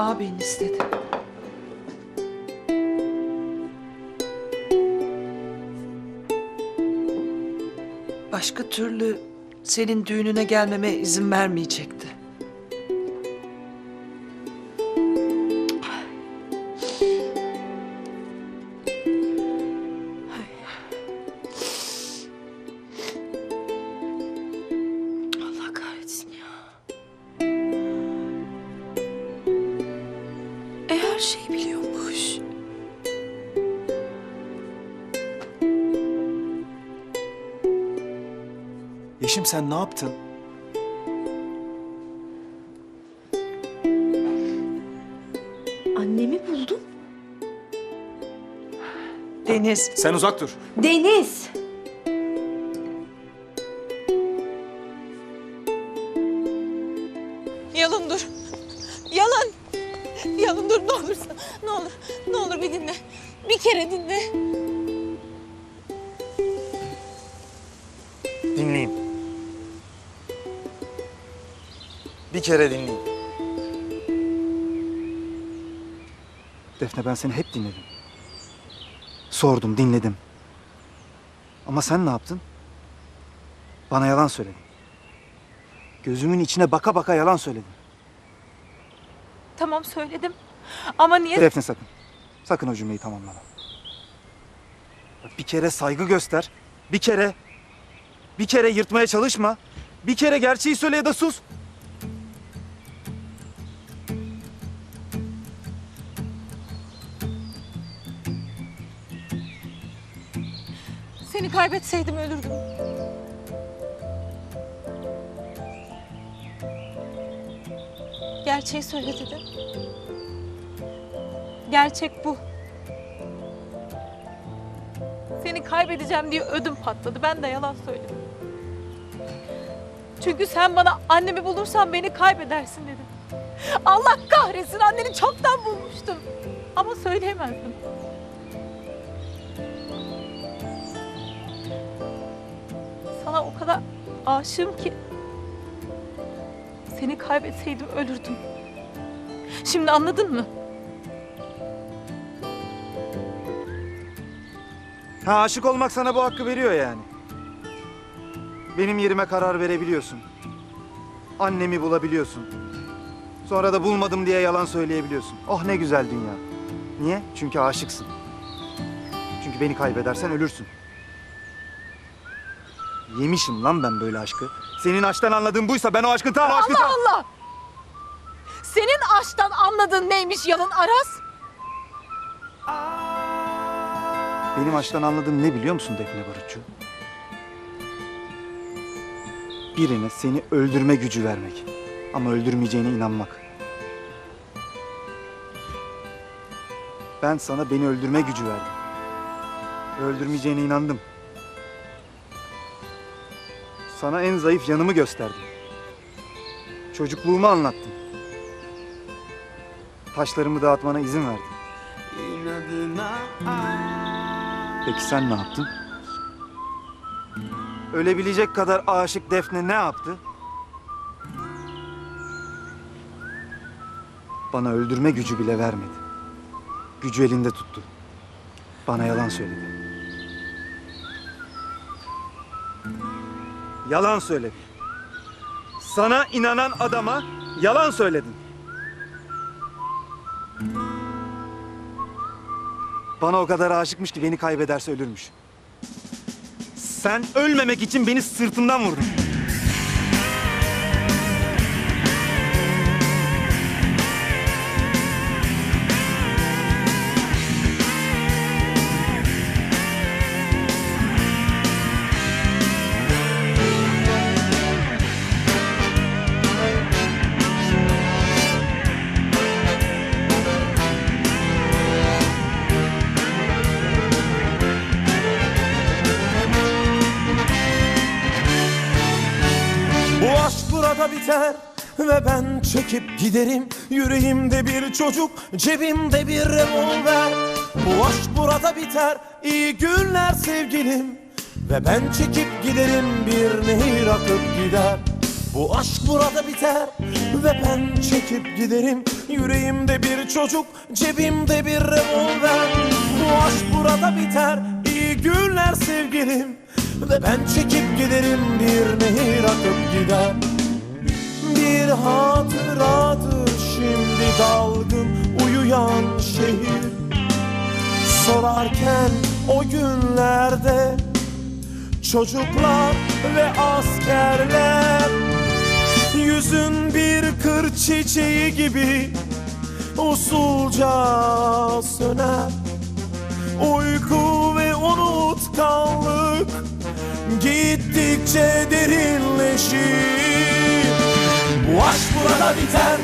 Ağabeyin istedi. Başka türlü senin düğününe gelmeme izin vermeyecekti. Şeyi biliyormuş. Yeşim sen ne yaptın? Annemi buldum. Deniz, Sen uzak dur. Deniz. Kere dinle. Dinleyin. Bir kere dinleyin. Defne ben seni hep dinledim. Sordum, dinledim. Ama sen ne yaptın? Bana yalan söyledin. Gözümün içine baka baka yalan söyledin. Tamam söyledim. Ama niye? Defne sakın. Sakın o cümleyi tamamlama. Bir kere saygı göster. Bir kere. Bir kere yırtmaya çalışma. Bir kere gerçeği söyle ya da sus. Seni kaybetseydim ölürdüm. Gerçeği söyle dedim. Gerçek bu. Seni kaybedeceğim diye ödüm patladı. Ben de yalan söyledim. Çünkü sen bana annemi bulursan beni kaybedersin dedim. Allah kahretsin anneni çoktan bulmuştum. Ama söyleyemezdim. Sana o kadar aşığım ki seni kaybetseydim ölürdüm. Şimdi anladın mı? Ha aşık olmak sana bu hakkı veriyor yani. Benim yerime karar verebiliyorsun. Annemi bulabiliyorsun. Sonra da bulmadım diye yalan söyleyebiliyorsun. Oh ne güzel dünya. Niye? Çünkü aşıksın. Çünkü beni kaybedersen ölürsün. Yemişim lan ben böyle aşkı. Senin aşktan anladığın buysa ben o aşkın tam o aşkın Allah. Allah! Senin aşktan anladığın neymiş yalın Aras? Benim aşktan anladığım ne biliyor musun Defne Barutçu? Birine seni öldürme gücü vermek. Ama öldürmeyeceğine inanmak. Ben sana beni öldürme gücü verdim. Ve Öldürmeyeceğine inandım. Sana en zayıf yanımı gösterdim. Çocukluğumu anlattım. Taşlarımı dağıtmana izin verdim. Peki sen ne yaptın? Ölebilecek kadar aşık Defne ne yaptı? Bana öldürme gücü bile vermedi. Gücü elinde tuttu. Bana yalan söyledi. Yalan söyledi. Sana inanan adama yalan söyledin. Bana o kadar aşıkmış ki beni kaybederse ölürmüş. Sen ölmemek için beni sırtımdan vurdun. Burada biter ve ben çekip giderim. Yüreğimde bir çocuk cebimde bir revolver. Bu aşk burada biter iyi günler sevgilim. Ve ben çekip giderim bir nehir akıp gider. Bu aşk burada biter ve ben çekip giderim. Yüreğimde bir çocuk cebimde bir revolver. Bu aşk burada biter iyi günler sevgilim. Ve ben çekip giderim bir nehir akıp gider bir hatıradır. Şimdi dalgın uyuyan şehir. Sorarken o günlerde çocuklar ve askerler Yüzün bir kır çiçeği gibi usulca söner. Uyku ve unutkanlık gittikçe derinleşir Bu aşk burada biter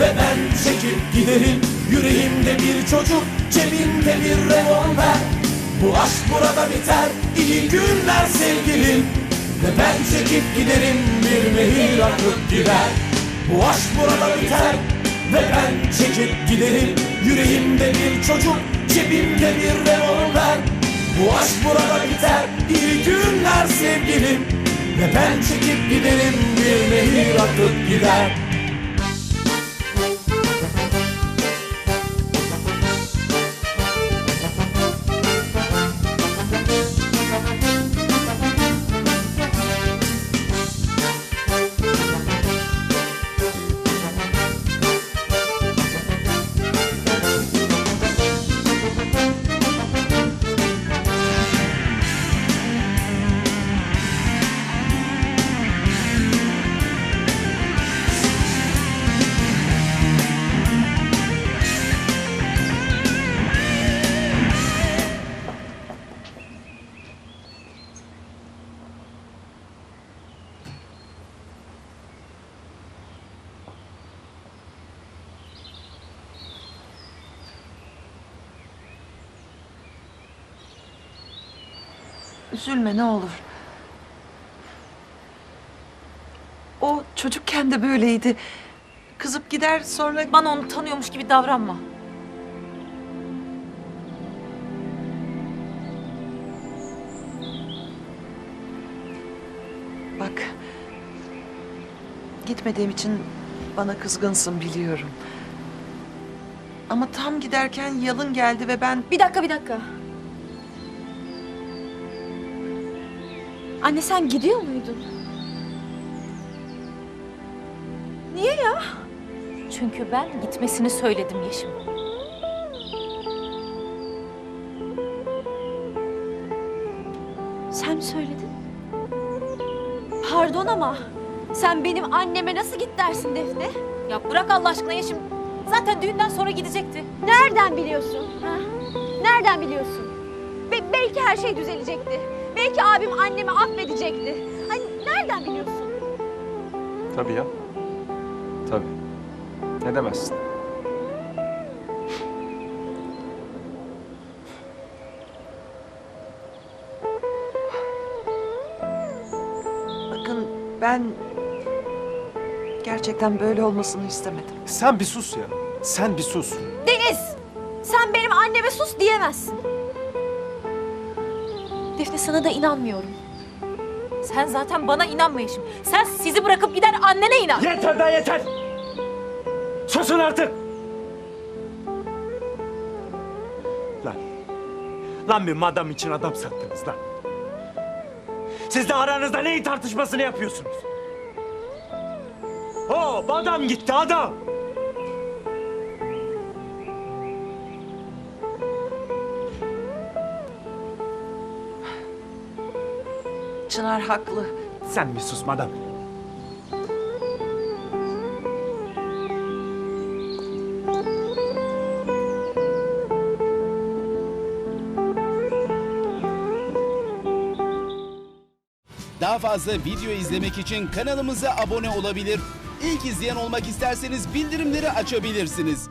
ve ben çekip giderim. Yüreğimde bir çocuk, cebimde bir revolver. Bu aşk burada biter, iyi günler sevgilim. Ve ben çekip giderim, bir nehir akıp gider. Bu aşk burada biter ve ben çekip giderim. Yüreğimde bir çocuk, cebimde bir revolver. Bu aşk burada biter, iyi günler sevgilim Ve ben çekip giderim, bir nehir akıp gider Üzülme ne olur. O çocukken de böyleydi. Kızıp gider sonra Bana onu tanıyormuş gibi davranma. bak. Gitmediğim için bana kızgınsın biliyorum. Ama tam giderken yalın geldi ve ben Bir dakika bir dakika. Anne sen gidiyor muydun? Niye ya? Çünkü ben gitmesini söyledim Yeşim. Sen söyledin? Pardon ama sen benim anneme nasıl git dersin Defne? Ya bırak Allah aşkına Yeşim. Zaten düğünden sonra gidecekti. Nereden biliyorsun? Ha? Nereden biliyorsun? Be- belki her şey düzelecekti. Belki abim annemi affedecekti. Hani nereden biliyorsun? Tabii ya. Tabii. Ne demezsin? bakın ben gerçekten böyle olmasını istemedim. Sen bir sus ya. Sen bir sus. Deniz! Sen benim anneme sus diyemezsin. Defne sana da inanmıyorum. Sen zaten bana inanma Yeşim. Sen sizi bırakıp gider annene inan. Yeter be yeter! Susun artık! Lan. Lan bir madam için adam sattınız lan. Siz de aranızda neyin tartışmasını yapıyorsunuz? Hop adam gitti adam. Çınar haklı. Sen bir sus madam. Daha fazla video izlemek için kanalımıza abone olabilir. İlk izleyen olmak isterseniz bildirimleri açabilirsiniz.